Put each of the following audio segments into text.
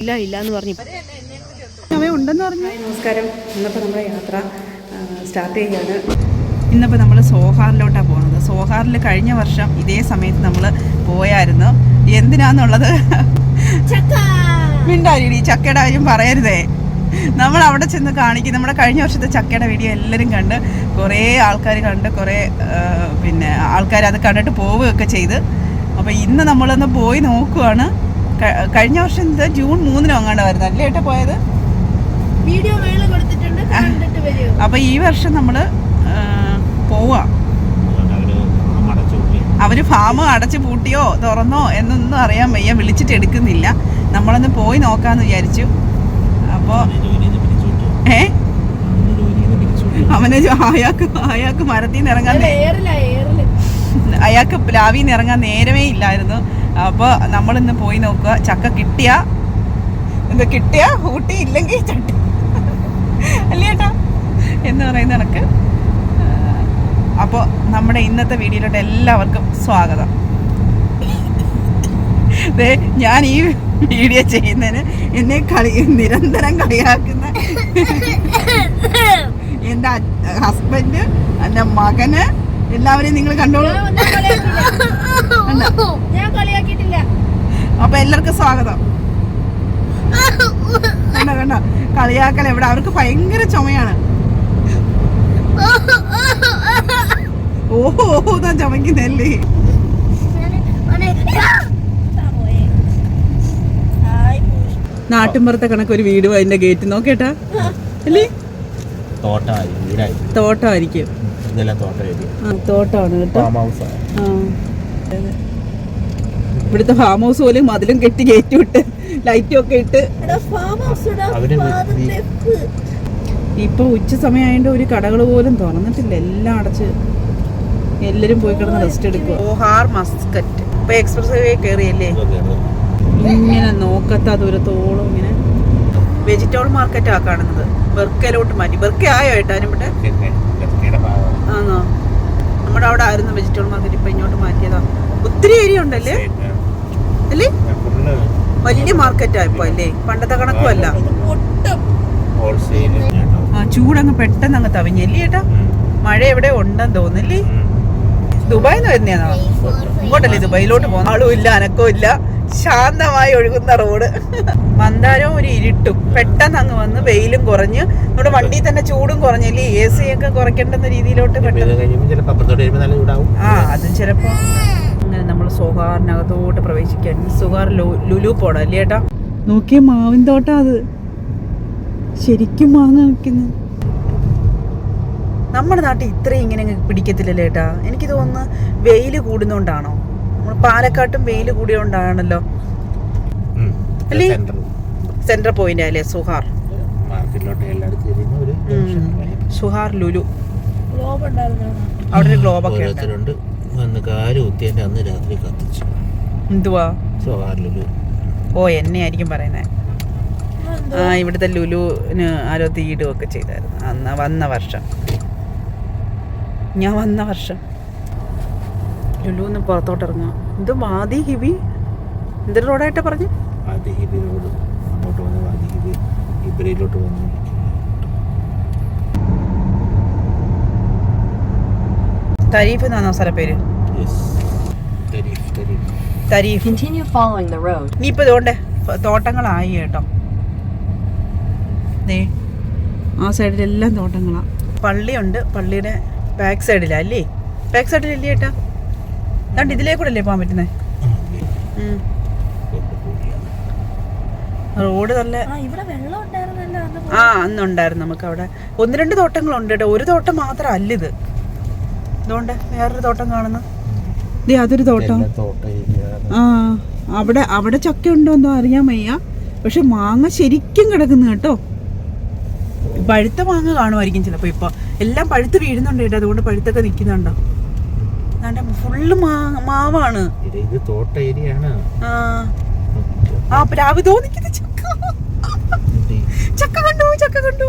ഇല്ല ഇല്ല എന്ന് പറഞ്ഞു ഉണ്ടെന്ന് പറഞ്ഞു നമസ്കാരം. ഇന്നപ്പോൾ നമ്മുടെ യാത്ര സ്റ്റാർട്ട് ചെയ്യാണ്. ഇന്നിപ്പോൾ നമ്മൾ സോഹാറിലോട്ടാണ് പോകുന്നത് സോഹാറിൽ കഴിഞ്ഞ വർഷം ഇതേ സമയത്ത് നമ്മൾ പോയായിരുന്നു. എന്തിനാന്നുള്ളത്? മിണ്ടാരി ചക്കയുടെ കാര്യം പറയരുതേ. നമ്മൾ അവിടെ ചെന്ന് കാണിക്കും. നമ്മുടെ കഴിഞ്ഞ വർഷത്തെ ചക്കയുടെ വീഡിയോ എല്ലാവരും കണ്ട് കുറേ ആൾക്കാർ കണ്ട് കുറേ പിന്നെ ആൾക്കാർ അത് കണ്ടിട്ട് പോവുകയൊക്കെ ചെയ്ത്. അപ്പോൾ ഇന്ന് നമ്മളൊന്ന് പോയി നോക്കുവാണ്. കഴിഞ്ഞ വർഷം എന്താ ജൂൺ മൂന്നിനോ അങ്ങാണ്ട് വരുന്നത് അല്ലേ ഏട്ടാ പോയത്? വീഡിയോ മേളിൽ കൊടുത്തിട്ടുണ്ട് കണ്ടിട്ട് വരൂ. അപ്പോൾ ഈ വർഷം നമ്മൾ പോവാ. അവർ ഫാം അടച്ചു പൂട്ടിയോ തുറന്നോ എന്നൊന്നും അറിയാൻ വയ്യ വിളിച്ചിട്ട് എടുക്കുന്നില്ല. നമ്മളൊന്ന് പോയി നോക്കാന്ന് വിചാരിച്ചു. അപ്പോൾ ഏ? അവനെ അയാൾക്ക് അയാൾക്ക് മരത്തിൽ നിന്ന് ഇറങ്ങാൻ അയാൾക്ക് പ്ലാവിൽ നിന്ന് ഇറങ്ങാൻ നേരമേ ഇല്ലായിരുന്നു. അപ്പോൾ നമ്മളിന്ന് പോയി നോക്കുക. ചക്ക കിട്ടിയ? എന്താ കിട്ടിയ? ഊട്ടി ഇല്ലെങ്കിൽ ചട്ടി അല്ലേ എന്ന് പറയുന്ന കണക്ക്. അപ്പോൾ നമ്മുടെ ഇന്നത്തെ വീഡിയോയിലോട്ട് എല്ലാവർക്കും സ്വാഗതം. ഞാൻ ഈ വീഡിയോ ചെയ്യുന്നതിന് എന്നെ കളി നിരന്തരം കളിയാക്കുന്ന എന്റെ ഹസ്ബൻഡ് എന്റെ മകന് എല്ലാവരെയും നിങ്ങൾ കണ്ടോളൂ. അപ്പൊ എല്ലാവർക്കും സ്വാഗതം. കണ്ട കണ്ട? കളിയാക്കൽ എവിടെ? അവർക്ക് ഭയങ്കര ചുമയാണ്. ഓഹോ ഓഹോ താൻ ചുമക്കുന്നല്ലേ നാട്ടിൻപുറത്തെ കണക്ക് ഒരു വീട് അതിന്റെ ഗേറ്റ് നോക്കേട്ടാ അല്ലേ? തോട്ടമായിരിക്കും തോട്ടമായിരിക്കും. ഇതെല്ലാം തോട്ടം ഏരിയ ആ തോട്ടമാണ് കേട്ടോ. ഫാം ഹൗസ് ആ. ഇവിടുത്തെ ഫാം ഹൗസ് പോലും മതിലും കെട്ടി ഗേറ്റും വിട്ട് ലൈറ്റും ഒക്കെ ഇട്ട്. ഇപ്പൊ ഉച്ച സമയമായതുകൊണ്ട് ഒരു കടകൾ പോലും തുറന്നിട്ടില്ല. എല്ലാം അടച്ച് എല്ലാരും പോയി കിടന്ന് റെസ്റ്റ് എടുക്കും ഓഹാർ മസ്കറ്റ് ഇപ്പൊ എക്സ്പ്രസ് ഹൈവേ കയറിയല്ലേ ഇങ്ങനെ നോക്കത്ത ദൂരത്തോളം ഇങ്ങനെ. വെജിറ്റബിൾ മാർക്കറ്റാ കാണുന്നത്. ബെർക്കയിലോട്ട് മാറ്റി ബെർക്ക ആയോ ഏട്ടാനും ഇവിടെ ആണോ നമ്മുടെ അവിടെ ആയിരുന്നു വെജിറ്റബിൾ മാർക്കറ്റ് ഇപ്പൊ ഇങ്ങോട്ട് മാറ്റിയതാ. ഒത്തിരി ഏരിയ ഉണ്ടല്ലേ? അല്ലേ? വലിയ മാർക്കറ്റാ ഇപ്പൊ അല്ലേ? പണ്ടത്തെ കണക്കും അല്ല. ഹോൾസെയിൽ ആ ചൂടങ്ങ് പെട്ടെന്ന് അങ്ങ് തവിഞ്ഞല്ലേ ഏട്ടാ? മഴ എവിടെ ഉണ്ടെന്ന് തോന്നില്ലേ ദുബായിന്ന് വരുന്നേന്നാ വരുന്നതാണോ ഇങ്ങോട്ടല്ലേ ദുബായിലോട്ട് പോകുന്ന ആളും ഇല്ല അനക്കവും ഇല്ല. ശാന്തമായി ഒഴുകുന്ന റോഡ്. മന്ദാരവും ഒരു ഇരുട്ടും. പെട്ടെന്ന് അങ്ങ് വന്ന് വെയിലും കുറഞ്ഞ് നമ്മുടെ വണ്ടി തന്നെ ചൂടും കുറഞ്ഞല്ലേ? എ സി ഒക്കെ കുറയ്ക്കേണ്ടെന്ന രീതിയിലോട്ട് പെട്ടെന്ന് ആ അതും ചിലപ്പോ അങ്ങനെ നമ്മൾ സുഹാറിനകത്തോട്ട് പ്രവേശിക്കാൻ. സുഹാർ ലുലു പോണം അല്ലേ ഏട്ടാ? നോക്കിയ മാവിൻ തോട്ടം അത്. ശരിക്കും മാങ്ങ നിൽക്കുന്നു നമ്മുടെ നാട്ടിൽ ഇത്രയും ഇങ്ങനെ പിടിക്കത്തില്ലല്ലേട്ടാ പിടിക്കത്തില്ലല്ലേ ഏട്ടാ? എനിക്ക് തോന്നുന്നു വെയിൽ കൂടുന്നോണ്ടാണോ? നമ്മൾ പാലക്കാട്ടും വെയിൽ കൂടിയോണ്ടാണല്ലോ. കൊണ്ടാണല്ലോ അല്ലേ? സെൻട്രൽ സെൻട്രൽ പോയിന്റ് അല്ലേ സുഹാർ? സുഹാർ ലുലു. ഗ്ലോബ് ഉണ്ടായിരുന്നു അവിടെ ഒരു ഗ്ലോബൊക്കെ ഉണ്ട്. ഓരോരുത്തരുണ്ട്. വന്ന് കാൽ കുത്തിയതിന്റെ അന്ന് രാത്രി കത്തിച്ചു. എന്തുവാ? സോഹാറിലൊരു ഓ എന്നെ ആയിരിക്കും പറയുന്നത് ആ ഇവിടുത്തെ ലുലുവിന് ആരോ തീയിടും ഒക്കെ ചെയ്തായിരുന്നു. അന്ന് വന്ന വർഷം. ഞാൻ വന്ന വർഷം. ലുലുന്ന് പുറത്തോട്ട് ഇറങ്ങുക ഇത് വാദി ഹിബി? എന്തൊരു റോഡായിട്ടാ പറഞ്ഞു? റോഡ്. അങ്ങോട്ട് വന്ന് ഇബ്രയിലോട്ട് വന്ന് തരീഫ് എന്നാണോ സ്ഥല പേര്? തരീഫ് കണ്ടിന്യൂ റോഡ് നീ. ഇനിയിപ്പോൾ ഇതുകൊണ്ട് തോട്ടങ്ങളായി കേട്ടോ. ദേ ആ സൈഡിലെല്ലാം തോട്ടങ്ങളാണ് പള്ളിയുണ്ട്. പള്ളിയുടെ ബാക്ക് സൈഡിലാ അല്ലേ? ബാക്ക് സൈഡിലല്ലേ ഏട്ടാ? ദാണ്ട് ഇതിലേ കൂടെ അല്ലേ പോകാൻ പറ്റുന്നേ റോഡ് നല്ല ആ ഇവിടെ വെള്ളം ഉണ്ടായിരുന്നല്ലോ അന്ന് ആ അന്നുണ്ടായിരുന്നു നമുക്ക് അവിടെ. ഒന്ന് രണ്ട് തോട്ടങ്ങളുണ്ട് കേട്ടോ. ഒരു തോട്ടം മാത്രം അല്ല ഇത് ഇതുകൊണ്ട് വേറൊരു തോട്ടം കാണുന്നു. ദേ അതൊരു തോട്ടം. ആ അവിടെ അവിടെ ചക്ക ഉണ്ടോ എന്തോ അറിയാൻ വയ്യ. പക്ഷെ മാങ്ങ ശരിക്കും കിടക്കുന്നു കേട്ടോ. പഴുത്ത മാങ്ങ കാണുമായിരിക്കും ചിലപ്പോൾ ഇപ്പോൾ എല്ലാം പഴുത്ത് വീഴുന്നുണ്ട് കേട്ടോ. അതുകൊണ്ട് പഴുത്തൊക്കെ നിൽക്കുന്നുണ്ടോ? ഫുള്ള് മാവാണ്. ഇത് ഇത് തോട്ട ഏരിയ ആണ് ആ ആ പ്രാവ് തോന്നിക്കുന്ന ചക്ക. ചക്ക കണ്ടു ചക്ക കണ്ടു.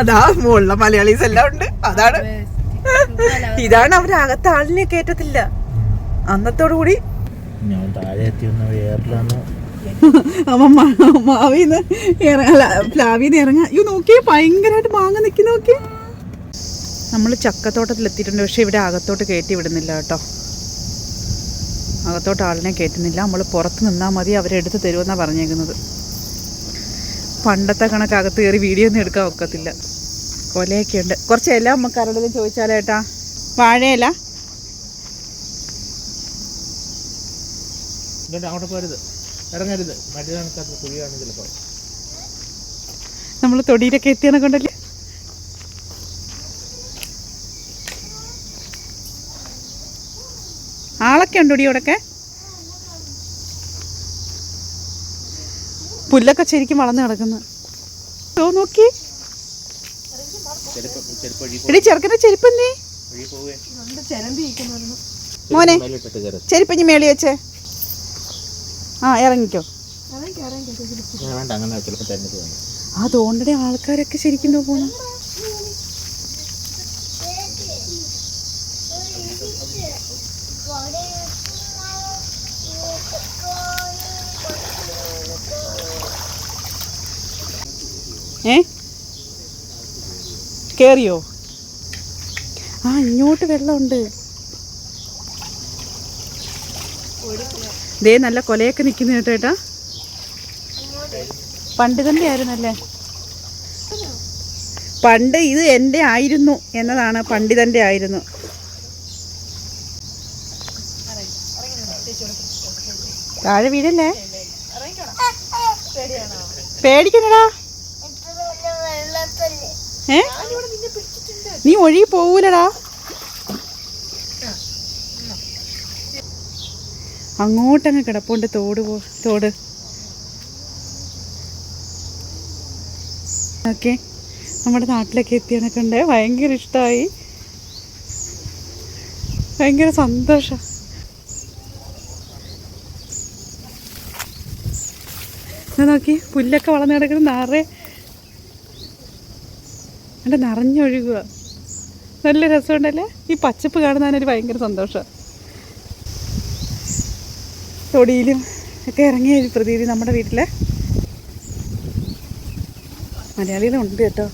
അതാ മുകളിലെ മലയാളീസ് എല്ലാം ഉണ്ട്. അതാണ്. ഇതാണ് അവർ അകത്ത് ആളിനെ കേറ്റത്തില്ല. അന്നത്തോടു കൂടി ഞാൻ താഴെ എത്തിയൊന്ന് അവൻ മാവിന്ന് ഇറങ്ങ പ്ലാവിന്ന് ഇറങ്ങാ. അയ്യോ നോക്കിയേ ഭയങ്കരമായിട്ട് മാങ്ങ നിക്കി നോക്കി നമ്മൾ ചക്കത്തോട്ടത്തിൽ എത്തിയിട്ടുണ്ട് പക്ഷേ ഇവിടെ അകത്തോട്ട് കയറ്റി വിടുന്നില്ല കേട്ടോ. അകത്തോട്ട് ആളിനെ കയറ്റുന്നില്ല. നമ്മൾ പുറത്ത് നിന്നാൽ മതി അവരെടുത്ത് തരുമെന്നാണ് പറഞ്ഞേക്കുന്നത്. പണ്ടത്തെ കണക്ക് അകത്ത് കയറി വീഡിയോ ഒന്നും എടുക്കാൻ ഒക്കത്തില്ല. കൊലയൊക്കെ ഉണ്ട്. കുറച്ച് ഇല നമുക്ക് ആരോടെങ്കിലും ചോദിച്ചാലേട്ടാ വാഴയില? അങ്ങോട്ട് പോരുത്. ഇറങ്ങരുത്. മറ്റേ കണക്കത്ത് കുഴിയാണ് ചിലപ്പോൾ നമ്മൾ തൊടിയിലൊക്കെ എത്തിയെന്നെ കൊണ്ടല്ലേ? ഉണ്ടോ ഇവിടെയൊക്കെ പുല്ലൊക്കെ ശരിക്കും വളർന്ന് കിടക്കുന്നു. ഓ നോക്കി. എടി ചെറുക്കന്റെ ചെരുപ്പ് എന്തേ മോനെ ചെരുപ്പ് ഇനി മേളി വെച്ചേ. ആ ഇറങ്ങിക്കോ. ഞാൻ വേണ്ട അങ്ങനെ ചിലപ്പോൾ തന്നെ ആ തോണ്ടടെ ആൾക്കാരൊക്കെ ശരിക്കും എന്തോ ഏ? കേറിയോ? ആ ഇങ്ങോട്ട് വെള്ളമുണ്ട്. ദേ നല്ല കൊലയൊക്കെ നിൽക്കുന്ന പണ്ട് തന്നെ ആയിരുന്നല്ലേ? പണ്ട് ഇത് എന്റെ ആയിരുന്നു എന്നതാണ് പണ്ഡിതന്റെ ആയിരുന്നു. താഴെ വീടല്ലേ പേടിക്കണടാ. ഏ? നീ ഒഴുകി പോവൂലടാ. അങ്ങോട്ടങ്ങ് കിടപ്പുണ്ട് തോട് പോ തോട്. ഓക്കെ. നമ്മുടെ നാട്ടിലൊക്കെ എത്തിയെന്നൊക്കെ ഉണ്ട്. ഭയങ്കര ഇഷ്ടമായി ഭയങ്കര സന്തോഷം. നോക്കി പുല്ലൊക്കെ വളർന്നു കിടക്കുന്ന നിറയെ എന്റെ നിറഞ്ഞൊഴുകുക നല്ല രസമുണ്ടല്ലേ? ഈ പച്ചപ്പ് കാണുന്നതിനൊരു ഭയങ്കര സന്തോഷം. തൊടിയിലും ഒക്കെ ഇറങ്ങിയ ഒരു പ്രതീതി നമ്മുടെ വീട്ടിലെ. മലയാളികളുണ്ട് കേട്ടോ.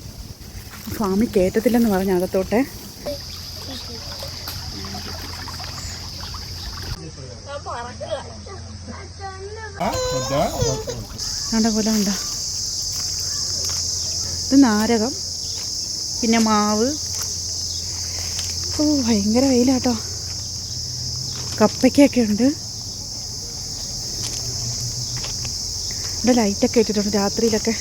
ഫാമിൽ കയറ്റത്തില്ലെന്ന് പറഞ്ഞ അകത്തോട്ടെ. ഇത് നാരകം. പിന്നെ മാവ്. ഓ ഭയങ്കര വെയിലാട്ടോ. കപ്പയ്ക്കൊക്കെ ഉണ്ട് ഇവിടെ ലൈറ്റൊക്കെ ഇട്ടിട്ടുണ്ട് രാത്രിയിലൊക്കെ.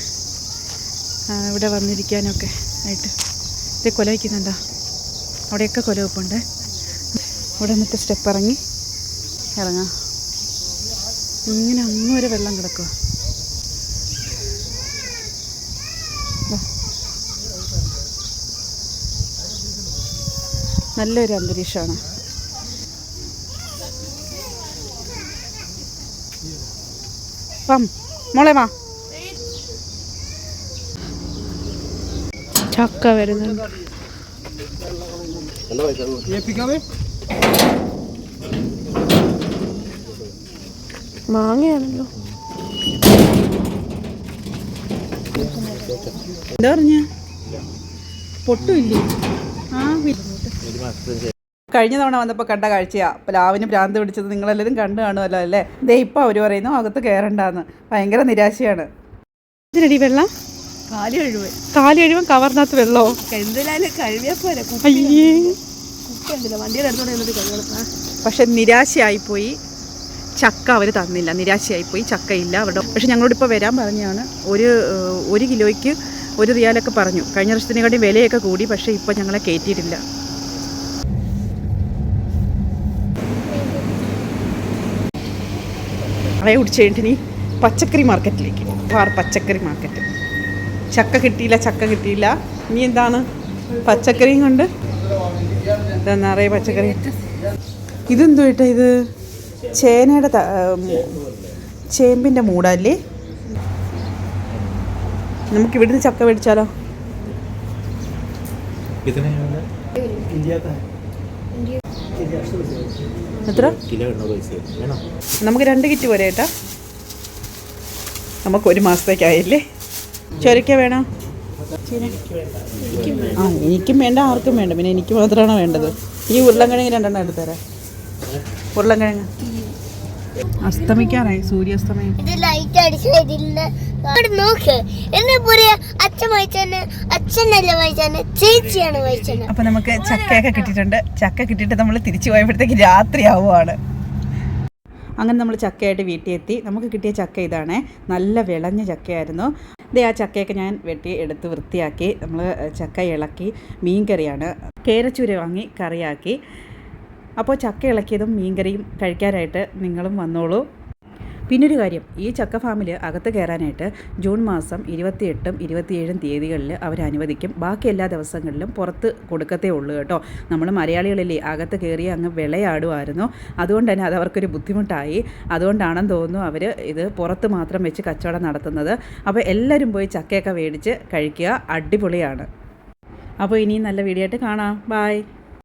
ഇവിടെ വന്നിരിക്കാനൊക്കെ ആയിട്ട്. ഇത് കൊല വയ്ക്കുന്നുണ്ടോ അവിടെയൊക്കെ കൊല വെപ്പുണ്ട്. ഇവിടെ നിന്നിട്ട് സ്റ്റെപ്പ് ഇറങ്ങി. ഇറങ്ങാം. ഇങ്ങനെ അങ്ങ് വരെ വെള്ളം കിടക്കുക നല്ലൊരു അന്തരീക്ഷമാണ്. വാം മോളെ വാ. ചക്ക വരുന്നുണ്ട്. മാങ്ങയാണല്ലോ. എന്താ പറഞ്ഞ? പൊട്ടുമില്ലേ ആ ഒരു മാസത്തിന് കഴിഞ്ഞ തവണ വന്നപ്പോൾ കണ്ട കാഴ്ചയാ. പ്ലാവിന് ഭ്രാന്ത് പിടിച്ചത് നിങ്ങളെല്ലാവരും കണ്ടു കാണുമല്ലോ അല്ലേ? ദേ ഇപ്പം അവർ പറയുന്നു അകത്ത് കയറണ്ടെന്ന് ഭയങ്കര നിരാശയാണ്. ഇതിനടി വെള്ളം? കാൽ കഴുവേ കാൽ കവറിനകത്ത് വെള്ളോ? എന്തിനാലും കഴുകിയാ പോരെ. അയ്യേ. കുപ്പിയുണ്ടല്ലോ വണ്ടിയുടെ അടുത്തോടെ എന്നിട്ട് കഴുകണം. പക്ഷെ നിരാശയായിപ്പോയി. ചക്ക അവർ തന്നില്ല. നിരാശയായി പോയി ചക്കയില്ല അവിടെ. പക്ഷെ ഞങ്ങളോട് ഇപ്പോൾ വരാൻ പറഞ്ഞാണ്. ഒരു ഒരു കിലോയ്ക്ക് ഒരു റിയാലൊക്കെ പറഞ്ഞു. കഴിഞ്ഞ വർഷത്തിനെക്കാട്ടി വിലയൊക്കെ കൂടി. പക്ഷേ ഇപ്പോൾ ഞങ്ങളെ കയറ്റിയിട്ടില്ല ചായ കുടിച്ച് കഴിഞ്ഞിട്ട് ഇനി പച്ചക്കറി മാർക്കറ്റിലേക്ക്. പാർ പച്ചക്കറി മാർക്കറ്റ്. ചക്ക കിട്ടിയില്ല ചക്ക കിട്ടിയില്ല. ഇനി എന്താണ്? പച്ചക്കറിയും കൊണ്ട് നിറയെ പച്ചക്കറി. ഇതെന്തു കേട്ടോ ഇത്? ചേനയുടെ ചേമ്പിന്റെ മൂടല്ലേ? നമുക്ക് ഇവിടുന്ന് ചക്ക മേടിച്ചാലോ? ഇതിനെ എത്ര? നമുക്ക് രണ്ട് കിറ്റ് പോരെ ഏട്ടാ. നമുക്ക് ഒരു മാസത്തേക്കായില്ലേ? ചൊരക്ക വേണോ? ആ എനിക്കും വേണ്ട ആർക്കും വേണ്ട. പിന്നെ എനിക്ക് മാത്രമാണോ വേണ്ടത്? ഈ ഉരുളൻകിഴങ്ങ് രണ്ടെണ്ണം എടുത്തുതരാം. ഉരുളൻകിഴങ്ങ്. അസ്തമിക്കാറായി സൂര്യാസ്തമയം. ഇത് ലൈറ്റ് അടിച്ച് ഇതില്ല അവിടെ നോക്ക്. എന്നെ പറയാ അച്ഛൻ വായിച്ചാണ് അച്ഛനല്ല വായിച്ചാണ് ചേച്ചിയാണ് വായിച്ചാണ് അപ്പോൾ നമുക്ക് ചക്കയൊക്കെ കിട്ടിയിട്ടുണ്ട്. ചക്ക കിട്ടിയിട്ട് നമ്മൾ തിരിച്ചു പോയപ്പോഴത്തേക്ക് രാത്രി ആവുകയാണ് അങ്ങനെ നമ്മൾ ചക്കയായിട്ട് വീട്ടിൽ എത്തി നമുക്ക് കിട്ടിയ ചക്ക ഇതാണ്. നല്ല വിളഞ്ഞ ചക്കയായിരുന്നു. ദേ ആ ചക്കയൊക്കെ ഞാൻ വെട്ടി എടുത്ത് വൃത്തിയാക്കി. നമ്മൾ ചക്ക ഇളക്കി മീൻ കറിയാണ് കേരച്ചൂര വാങ്ങി കറിയാക്കി. അപ്പോൾ ചക്ക ഇളക്കിയതും മീൻകറിയും കഴിക്കാനായിട്ട് നിങ്ങളും വന്നോളൂ. പിന്നൊരു കാര്യം ഈ ചക്ക ഫാമിൽ അകത്ത് കയറാനായിട്ട് ജൂൺ മാസം ഇരുപത്തിയെട്ടും ഇരുപത്തിയേഴും തീയതികളിൽ അവർ അനുവദിക്കും. ബാക്കി എല്ലാ ദിവസങ്ങളിലും പുറത്ത് കൊടുക്കത്തേ ഉള്ളൂ കേട്ടോ. നമ്മൾ മലയാളികളില്ലേ അകത്ത് കയറി അങ്ങ് വിളയാടുമായിരുന്നു. അതുകൊണ്ട് തന്നെ അത് അവർക്കൊരു ബുദ്ധിമുട്ടായി. അതുകൊണ്ടാണെന്ന് തോന്നുന്നു അവർ ഇത് പുറത്ത് മാത്രം വെച്ച് കച്ചവടം നടത്തുന്നത്. അപ്പോൾ എല്ലാവരും പോയി ചക്കയൊക്കെ മേടിച്ച് കഴിക്കുക. അടിപൊളിയാണ്. അപ്പോൾ ഇനിയും നല്ല വീഡിയോ ആയിട്ട് കാണാം. ബായ്